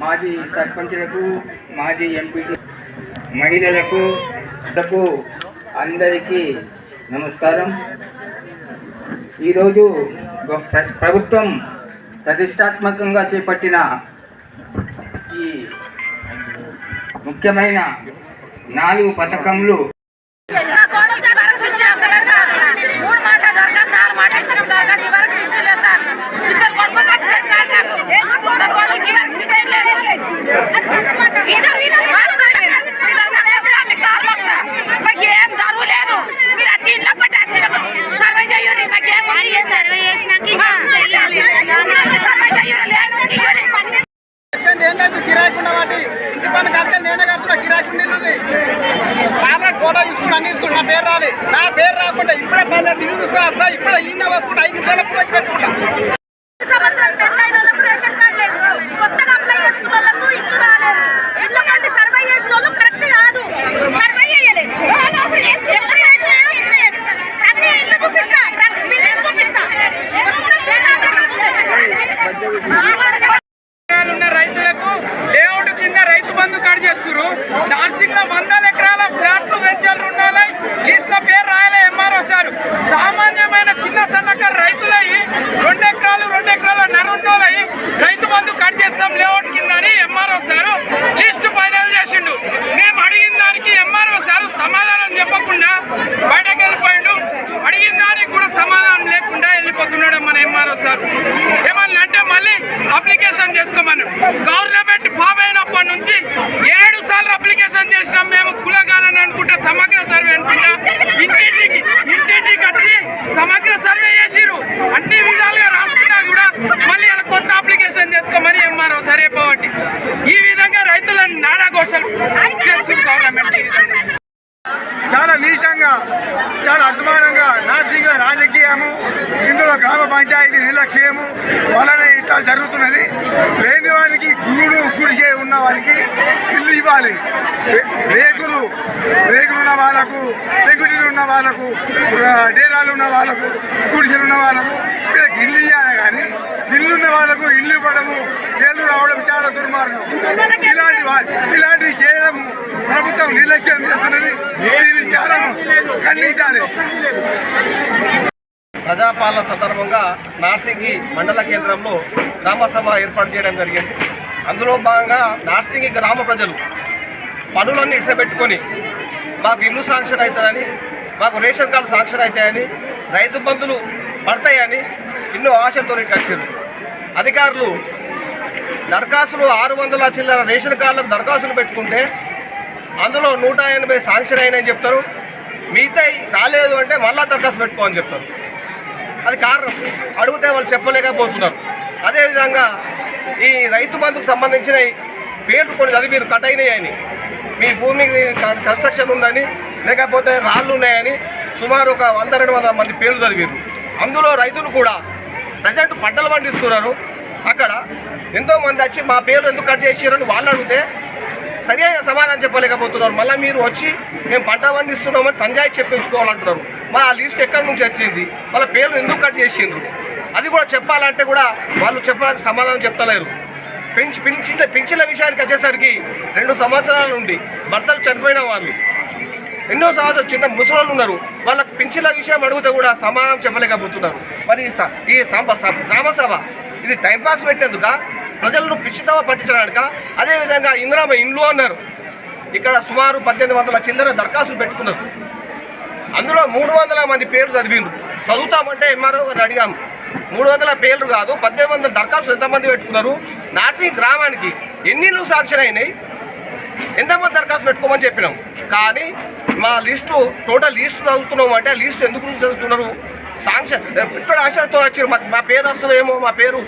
మాజీ సర్పంచులకు మాజీ ఎంపీటీ మహిళలకు లకు అందరికీ నమస్కారం. ఈరోజు ప్రభుత్వం ప్రతిష్టాత్మకంగా చేపట్టిన ఈ ముఖ్యమైన నాలుగు పథకములు కాంట్రాక్ట్ ఫోటో తీసుకుని అన్ని తీసుకుని నా పేరు రాలి. నా పేరు రాకుండా ఇప్పుడే పల్లె డిజీ తీసుకొని వస్తా. ఇప్పుడే ఈయన వేసుకుంటా ఐదు నిమిషాలు పూజకి పెట్టుకుంటా సంవత్సరాలు పెళ్ళైన వాళ్ళకు రేషన్ కార్డు లేదు కొత్తగా అప్లై చేసుకున్న వాళ్ళకు ఇల్లు రాలేదు ఇల్లు నుండి సర్వే చేసిన వాళ్ళు కరెక్ట్ కాదు సర్వే చేయలేదు ఎప్పుడు చేసినాయో ఇచ్చినాయి. ప్రతి ఇల్లు చూపిస్తా ప్రతి బిల్డింగ్ చూపిస్తా మొత్తం మీ సార్లకే వచ్చినాయి. ఎకరాలు ఉన్న రైతులకు లేఅవుట్ కింద రైతు చేస్తున్నారు. నార్సింగ్లో వందల ఎకరాల ఫ్లాట్లు వెంచర్లు ఉండాలి. లిస్ట్లో పేరు రాయలే ఎంఆర్ఓ సార్. సామాన్యమైన చిన్న సన్నకారు రైతులయ్యి రెండు ఎకరాలు రెండు ఎకరాల నరుండోలయ్యి రైతు బంధు కట్ చేస్తాం లేఅవుట్ కింద అని ఎంఆర్ఓ సార్ లిస్ట్ ఫైనల్ చేసిండు. మేము అడిగిన దానికి ఎంఆర్ఓ సారు సమాధానం చెప్పకుండా బయటకు వెళ్ళిపోయిండు. అడిగిన దానికి కూడా సమాధానం లేకుండా వెళ్ళిపోతున్నాడు మన ఎంఆర్ఓ సార్. ఏమన్నా అంటే మళ్ళీ అప్లికేషన్ చేసుకోమని. గవర్నమెంట్ చాలా అద్భుతంగా నార్సింగ్ రాజకీయము ఇందులో గ్రామ పంచాయతీ నిర్లక్ష్యము వలన ఇట్లా జరుగుతున్నది. లేని వారికి గురుడు గుడిచే ఉన్న వారికి ఇల్లు ఇవ్వాలి. రేకులు రేకులు ఉన్న వాళ్ళకు పెంకుటిలు ఉన్న వాళ్ళకు డేరాలు ఉన్న వాళ్ళకు గుడిసెలు ఉన్న వాళ్ళకు వీళ్ళకి ఇల్లు ఇవ్వాలి కానీ ఇల్లున్న వాళ్ళకు ఇల్లు ఇవ్వడము పేర్లు రావడం చాలా దుర్మార్గం. ఇలాంటి ఇలాంటివి చేయడము ప్రభుత్వం నిర్లక్ష్యం చేస్తున్నది. దీన్ని చాలా ఖండించాలి. ప్రజాపాలన సందర్భంగా నార్సింగి మండల కేంద్రంలో గ్రామ సభ ఏర్పాటు చేయడం జరిగింది. అందులో భాగంగా నార్సింగి గ్రామ ప్రజలు పనులన్నీ ఇడిసపెట్టుకొని మాకు ఇల్లు శాంక్షన్ అవుతుందని మాకు రేషన్ కార్డు శాంక్షన్ అవుతాయని రైతు బంధులు పడతాయని ఎన్నో ఆశలతో కలిసారు అధికారులు దరఖాస్తులు ఆరు వందల చిల్లర రేషన్ కార్డులకు దరఖాస్తులు పెట్టుకుంటే అందులో నూట ఎనభై శాంక్షన్ అయినాయని చెప్తారు. మిగతా రాలేదు అంటే మళ్ళా దరఖాస్తు పెట్టుకోమని చెప్తారు. అది కారణం. అడిగితే వాళ్ళు చెప్పలేకపోతున్నారు. అదేవిధంగా ఈ రైతు బంధుకు సంబంధించిన పేర్లు కొన్ని చదివారు కట్ అయినాయని మీ భూమికి కన్స్ట్రక్షన్ ఉందని లేకపోతే రాళ్ళు ఉన్నాయని సుమారు ఒక వంద రెండు వందల మంది పేర్లు చదివారు అందులో రైతులు కూడా ప్రజెంట్ పంటలు పండిస్తున్నారు. అక్కడ ఎంతో మంది వచ్చి మా పేర్లు ఎందుకు కట్ చేసారని వాళ్ళు అడిగితే సరైన సమాధానం చెప్పలేకపోతున్నారు. మళ్ళీ మీరు వచ్చి మేము పంట పండిస్తున్నామని సంజాయి చెప్పించుకోవాలంటున్నారు. మరి ఆ లిస్ట్ ఎక్కడి నుంచి వచ్చింది? వాళ్ళ పేర్లు ఎందుకు కట్ చేసిండ్రు అది కూడా చెప్పాలంటే కూడా వాళ్ళు చెప్పడానికి సమాధానం చెప్తలేరు. పెంచి పెంచిన పెంచిన విషయానికి వచ్చేసరికి రెండు సంవత్సరాల నుండి భర్తలు చనిపోయిన వాళ్ళు ఎన్నో సంవత్సరాలు చిన్న ముసలోళ్ళు ఉన్నారు. వాళ్ళకి పెంచిన విషయం అడిగితే కూడా సమాధానం చెప్పలేకపోతున్నారు. మరి ఈ ఈ గ్రామసభ ఇది టైంపాస్ పెట్టేందుక? ప్రజలను పిచ్చితవ పట్టించడానిక? అదేవిధంగా ఇందిరామ ఇండ్లు అన్నారు. ఇక్కడ సుమారు పద్దెనిమిది వందల చిల్లర దరఖాస్తులు పెట్టుకున్నారు. అందులో మూడు వందల మంది పేర్లు చదివిండ్రు. చదువుతామంటే ఎంఆర్ఓ గారు అడిగాము మూడు వందల పేర్లు కాదు పద్దెనిమిది వందల దరఖాస్తులు ఎంతమంది పెట్టుకున్నారు? నార్సింగ్ గ్రామానికి ఎన్ని సాక్షన్ అయినాయి? ఎంతమంది దరఖాస్తు పెట్టుకోమని చెప్పినాం. కానీ మా లిస్టు టోటల్ లిస్ట్ చదువుతున్నాం అంటే ఆ లిస్ట్ ఎందుకు చదువుతున్నారు? సాంక్షన్ ఇప్పుడు ఆశలతో వచ్చారు మా పేరు వస్తుందేమో మా పేరు